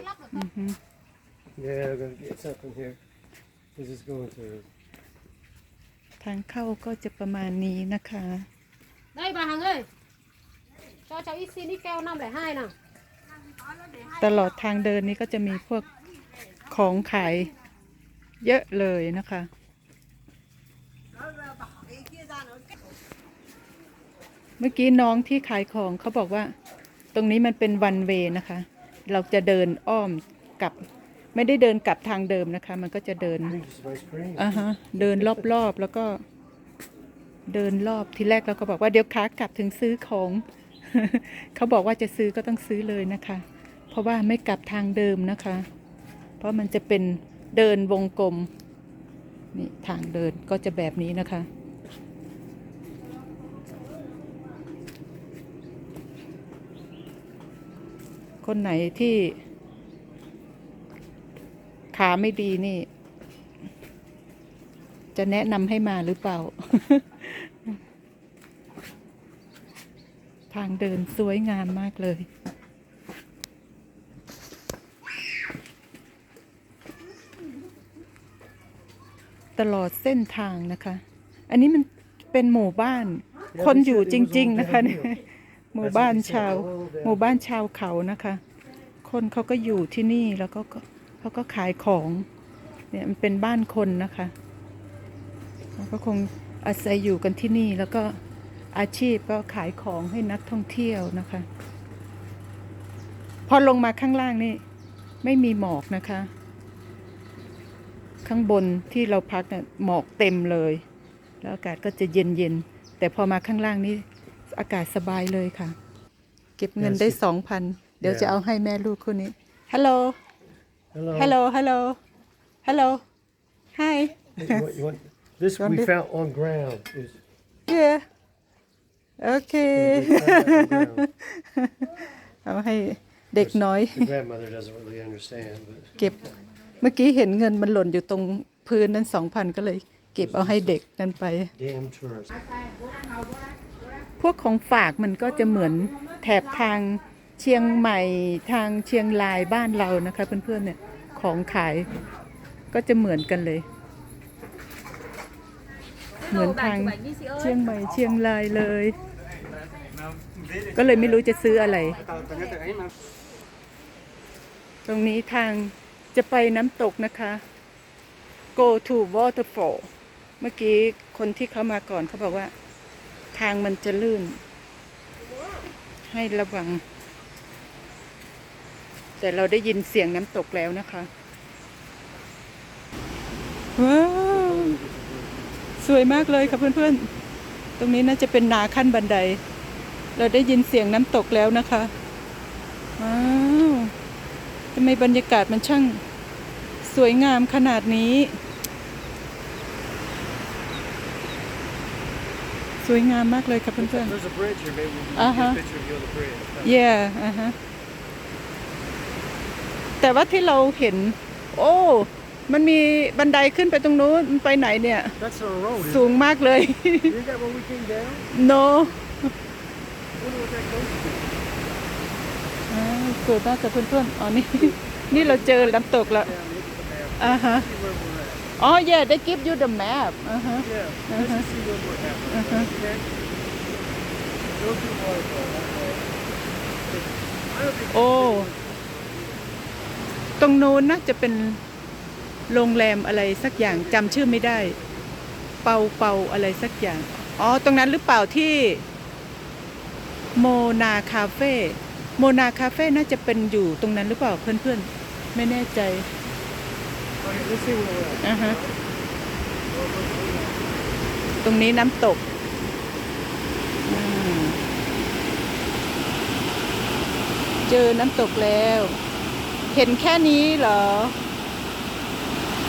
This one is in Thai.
ahead. อือฮึ Yeah, we're gonna get something here. This is going to ทางเข้าก็จะประมาณนี้นะคะ đây bà Hằng ơi cho cháu ít xin ít keo năm lẻ hai nào ตลอดทางเดินนี้ก็จะมีพวกของขายเยอะเลยนะคะ เมื่อกี้น้องที่ขายของเขาบอกว่า ตรงนี้มันเป็นวันเวนะคะ เราจะเดินอ้อมกลับ ไม่ได้เดินกลับทางเดิมนะคะ มันก็จะเดินอ่าฮะเดินรอบๆแล้วก็ เดินรอบทีแรกเราก็บอกว่าเดี๋ยวขากลับถึงซื้อของ เขาบอกว่าจะซื้อก็ต้องซื้อเลยนะคะ เพราะว่าไม่กลับทางเดิมนะคะ เพราะมันจะเป็นเดินวงกลมนี่ทางเดินก็จะแบบนี้นะคะ คนไหนที่ ขาไม่ดีนี่ จะแนะนำให้มาหรือเปล่า ทางเดินสวยงามมากเลย ตลอดเส้นทางนะคะ อันนี้มันเป็นหมู่บ้าน คนอยู่จริง ๆ นะคะเนี่ย หมู่บ้านชาวหมู่บ้านชาวเขานะคะ คนเขาก็อยู่ที่นี่แล้วก็เขาก็ขายของเนี่ยมันเป็นบ้านคนนะคะเขาก็คงอาศัยอยู่กันที่นี่แล้วก็อาชีพก็ขายของให้นักท่องเที่ยวนะคะ พอลงมาข้างล่างนี่ไม่มีหมอกนะคะ ข้างบนที่เราพักเนี่ยหมอกเต็มเลย แล้วอากาศก็จะเย็นเย็นๆแต่พอมาข้างล่างนี่ อากาศสบายเลยค่ะ เก็บเงินได้สองพันเดี๋ยวจะเอาให้แม่ลูกคนนี้ฮัลโหล Hello. ฮัลโหลฮัลโหลฮัลโหล hi You want, you want, this Want we this? found on ground. Is, yeah okay we found that on ground. เอาให้เด็กน้อย The grandmother doesn't really understand, but เก็บเมื่อกี้เห็นเงินมันหล่นอยู่ตรงพื้นนั้นสองพันก็เลยเก็บเอาให้เด็กนั่นไป damn tourists. พวกของฝากมันก็จะเหมือนแถบทางเชียงใหม่ทางเชียงรายบ้านเรานะคะเพื่อนๆเนี่ยของขายก็จะเหมือนกันเลย เหมือนทางเชียงใหม่เชียงรายเลย ก็เลยไม่รู้จะซื้ออะไร ตรงนี้ทางจะไปน้ำตกนะคะ go to waterfall เมื่อกี้คนที่เขามาก่อนเขาบอกว่า ทางมันจะลื่น ให้ระวัง แต่เราได้ยินเสียงน้ำตกแล้วนะคะ ว้าว สวยมากเลยค่ะเพื่อนๆ ตรงนี้น่าจะเป็นนาขั้นบันได เราได้ยินเสียงน้ำตกแล้วนะคะ ว้าวทำไมบรรยากาศมันช่าง สวยงามขนาดนี้ สวยงามมากเลยค่ะเพื่อน There's a bridge here. Maybe we can Uh-huh. get a picture of you on the bridge. ๆ yeah อ่าฮะแต่ว่าที่เราเห็น โอ้ มันมีบันไดขึ้นไปตรงนู้นมันไปไหนเนี่ย That's our road. สูงมากเลย Isn't that where we came down? no I wonder what that goes to. อ่าสวยมากค่ะเพื่อนๆอ๋อนี่ นี่เราเจอน้ำตกแล้ว Down, look at the map. อ่าฮะ See where we're at. อ๋อ yeah they give you the map อ่าฮะ Yeah. Let's just see where we're at. Uh-huh. Okay. Go to the waterfall. that way. I don't think โอ้ตรงโน้นน่าจะเป็นโรงแรมอะไรสักอย่างจำชื่อไม่ได้ เปาเปาอะไรสักอย่าง อ๋อ ตรงนั้นหรือเปล่าที่โมนาคาเฟ่โมนาคาเฟ่น่าจะเป็นอยู่ตรงนั้นหรือเปล่าเพื่อนๆ ไม่แน่ใจ Okay, let's see where we're at. อ่าฮะตรงนี้น้ำตกเจอน้ำตกแล้ว เห็นแค่นี้เหรอ